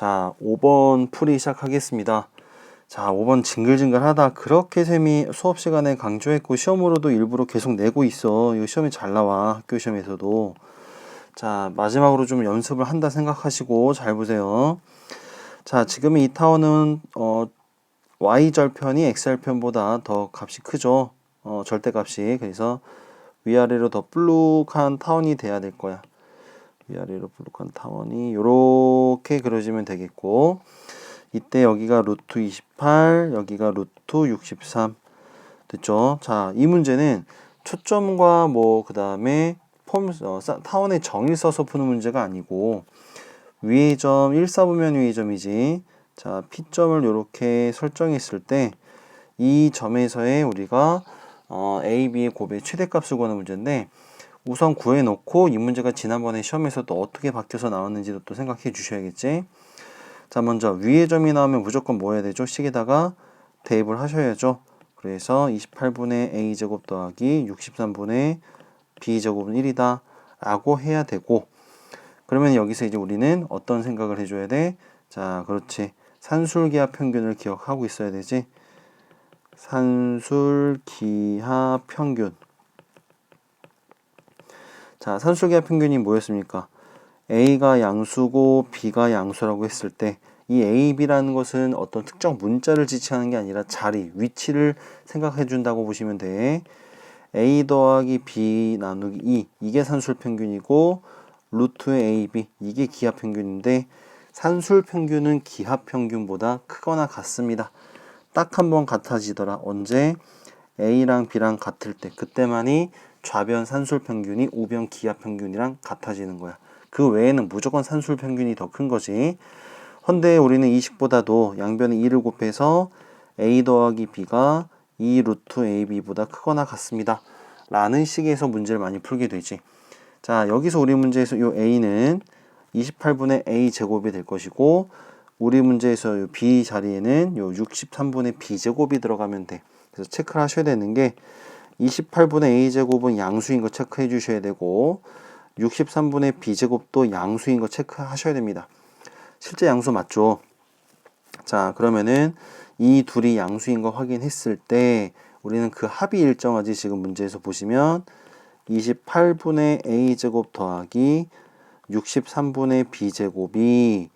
자, 5번 풀이 시작하겠습니다. 자, 5번 징글징글하다. 그렇게 쌤이 수업 시간에 강조했고 시험으로도 일부러 계속 내고 있어. 이거 시험에 잘 나와. 학교 시험에서도. 자, 마지막으로 좀 연습을 한다 생각하시고 잘 보세요. 자, 지금 이 타원은 어 y절편이 x절편보다 더 값이 크죠. 어, 절대값이. 그래서 위아래로 더 볼록한 타원이 돼야 될 거야. 위아래로 볼록한 타원이 요렇게 그려지면 되겠고 이때 여기가 루트 28 여기가 루트 63 됐죠? 자이 문제는 초점과 뭐 그 다음에 폼 어, 싸- 타원의 정의를 써서 푸는 문제가 아니고 위의 점 1사보면 위의 점이지. 자 P점을 이렇게 설정했을 때 이 점에서의 우리가 어, A, B의 곱의 최대값을 구하는 문제인데 우선 구해놓고 이 문제가 지난번에 시험에서 또 어떻게 바뀌어서 나왔는지도 또 생각해 주셔야겠지. 자, 먼저 위의 점이 나오면 무조건 뭐 해야 되죠? 식에다가 대입을 하셔야죠. 그래서 28분의 a제곱 더하기 63분의 b제곱은 1이다 라고 해야 되고 그러면 여기서 이제 우리는 어떤 생각을 해줘야 돼? 자, 그렇지. 산술기하 평균을 기억하고 있어야 되지. 산술기하 평균. 자, 산술기하 평균이 뭐였습니까? A가 양수고 B가 양수라고 했을 때 이 A, B라는 것은 어떤 특정 문자를 지칭하는 게 아니라 자리, 위치를 생각해 준다고 보시면 돼. A 더하기 B 나누기 2 이게 산술 평균이고 루트의 A, B 이게 기하 평균인데 산술 평균은 기하 평균보다 크거나 같습니다. 딱 한 번 같아지더라. 언제? A랑 B랑 같을 때 그때만이 좌변 산술 평균이 우변 기하 평균이랑 같아지는 거야. 그 외에는 무조건 산술 평균이 더 큰 거지. 헌데 우리는 이식보다도 양변에 2를 곱해서 a 더하기 b가 2 루트 ab보다 크거나 같습니다. 라는 식에서 문제를 많이 풀게 되지. 자, 여기서 우리 문제에서 요 a는 28분의 a 제곱이 될 것이고 우리 문제에서 요 b 자리에는 요 63분의 b 제곱이 들어가면 돼. 그래서 체크를 하셔야 되는 게 28분의 a 제곱은 양수인 거 체크해 주셔야 되고 63분의 b 제곱도 양수인 거 체크하셔야 됩니다. 실제 양수 맞죠? 자, 그러면은 이 둘이 양수인 거 확인했을 때 우리는 그 합이 일정하지 지금 문제에서 보시면 28분의 a제곱 더하기 63분의 b제곱이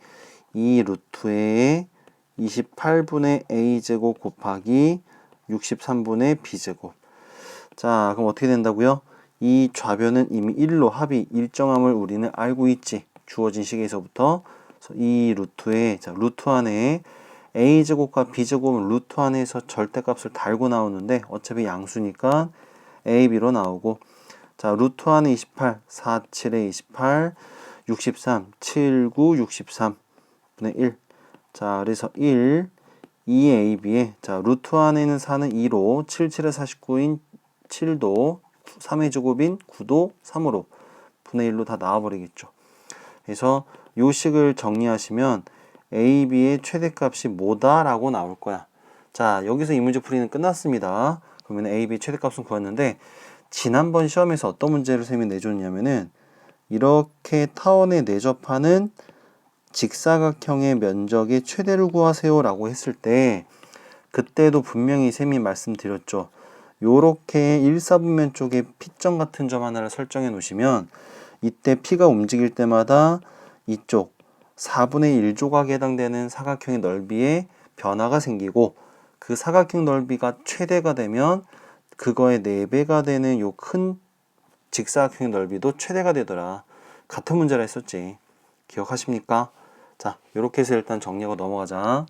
이 루트에 28분의 a제곱 곱하기 63분의 b제곱 자, 그럼 어떻게 된다고요? 이 좌변은 이미 1로 합이 일정함을 우리는 알고 있지. 주어진 식에서부터 이 루트에 자, 루트 안에 a 제곱과 b 제곱은 루트 안에서 절대값을 달고 나오는데 어차피 양수니까 a, b로 나오고 자, 루트 안에 28, 4, 7에 28, 63, 7, 9, 63 분의 1. 자, 그래서 1, 2ab에 자, 루트 안에는 4는 2로 7, 7에 49인 7도 3의 제곱인 9도 3으로 분의 1로 다 나와버리겠죠. 그래서 요 식을 정리하시면 a, b의 최대값이 뭐다라고 나올 거야. 자, 여기서 이 문제 풀이는 끝났습니다. 그러면 a, b 최대값은 구했는데 지난번 시험에서 어떤 문제를 쌤이 내줬냐면은 이렇게 타원에 내접하는 직사각형의 면적의 최대를 구하세요라고 했을 때 그때도 분명히 쌤이 말씀드렸죠. 요렇게 1사분면 쪽에 P점 같은 점 하나를 설정해 놓으시면 이때 P가 움직일 때마다 이쪽 4분의 1조각에 해당되는 사각형의 넓이에 변화가 생기고 그 사각형 넓이가 최대가 되면 그거의 4배가 되는 요 큰 직사각형의 넓이도 최대가 되더라. 같은 문제라 했었지. 기억하십니까? 자, 요렇게 해서 일단 정리하고 넘어가자.